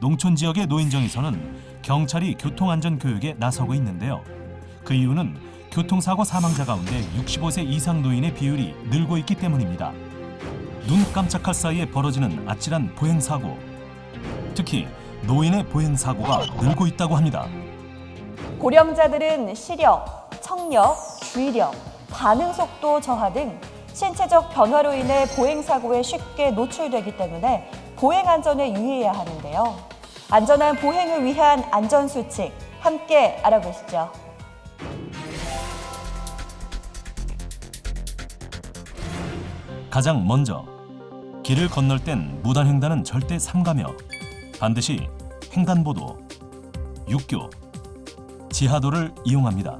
농촌 지역의 노인정에서는 경찰이 교통안전 교육에 나서고 있는데요. 그 이유는 교통사고 사망자 가운데 65세 이상 노인의 비율이 늘고 있기 때문입니다. 눈 깜짝할 사이에 벌어지는 아찔한 보행 사고. 특히 노인의 보행 사고가 늘고 있다고 합니다. 고령자들은 시력, 청력, 주의력, 반응 속도 저하 등 신체적 변화로 인해 보행 사고에 쉽게 노출되기 때문에 보행 안전에 유의해야 하는데요. 안전한 보행을 위한 안전 수칙 함께 알아보시죠. 가장 먼저 길을 건널 땐 무단 횡단은 절대 삼가며 반드시 횡단보도, 육교, 지하도를 이용합니다.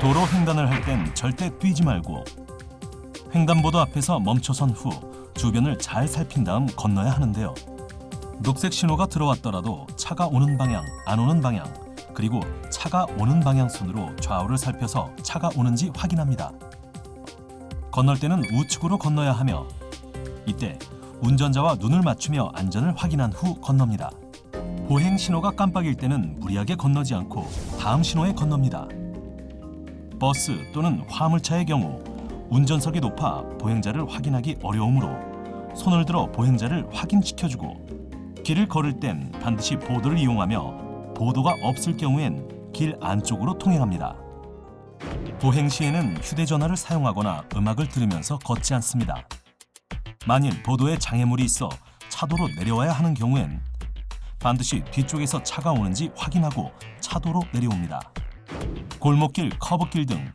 도로 횡단을 할 땐 절대 뛰지 말고 횡단보도 앞에서 멈춰선 후 주변을 잘 살핀 다음 건너야 하는데요. 녹색 신호가 들어왔더라도 차가 오는 방향, 안 오는 방향, 그리고 차가 오는 방향 순으로 좌우를 살펴서 차가 오는지 확인합니다. 건널 때는 우측으로 건너야 하며 이때 운전자와 눈을 맞추며 안전을 확인한 후 건넙니다. 보행 신호가 깜빡일 때는 무리하게 건너지 않고 다음 신호에 건넙니다. 버스 또는 화물차의 경우 운전석이 높아 보행자를 확인하기 어려우므로 손을 들어 보행자를 확인시켜주고 길을 걸을 땐 반드시 보도를 이용하며 보도가 없을 경우엔 길 안쪽으로 통행합니다. 보행 시에는 휴대전화를 사용하거나 음악을 들으면서 걷지 않습니다. 만일 보도에 장애물이 있어 차도로 내려와야 하는 경우엔 반드시 뒤쪽에서 차가 오는지 확인하고 차도로 내려옵니다. 골목길, 커브길 등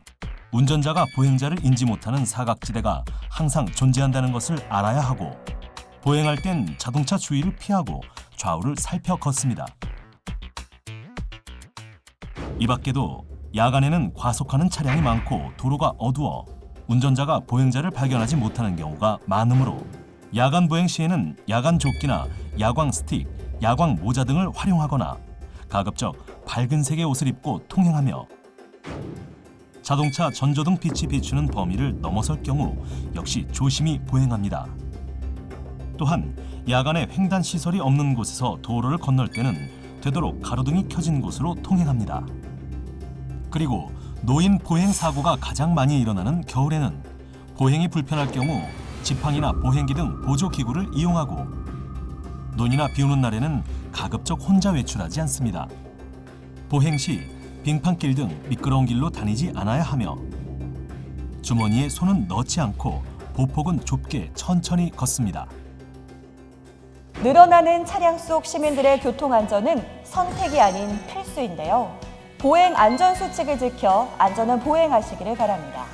운전자가 보행자를 인지 못하는 사각지대가 항상 존재한다는 것을 알아야 하고 보행할 땐 자동차 주위를 피하고 좌우를 살펴 걷습니다. 이 밖에도 야간에는 과속하는 차량이 많고 도로가 어두워 운전자가 보행자를 발견하지 못하는 경우가 많으므로 야간 보행 시에는 야간 조끼나 야광 스틱, 야광 모자 등을 활용하거나 가급적 밝은 색의 옷을 입고 통행하며 자동차 전조등 빛이 비추는 범위를 넘어설 경우 역시 조심히 보행합니다. 또한 야간에 횡단 시설이 없는 곳에서 도로를 건널 때는 되도록 가로등이 켜진 곳으로 통행합니다. 그리고 노인 보행 사고가 가장 많이 일어나는 겨울에는 보행이 불편할 경우 지팡이나 보행기 등 보조 기구를 이용하고 눈이나 비 오는 날에는 가급적 혼자 외출하지 않습니다. 보행 시 빙판길 등 미끄러운 길로 다니지 않아야 하며 주머니에 손은 넣지 않고 보폭은 좁게 천천히 걷습니다. 늘어나는 차량 속 시민들의 교통 안전은 선택이 아닌 필수인데요. 보행 안전 수칙을 지켜 안전한 보행하시기를 바랍니다.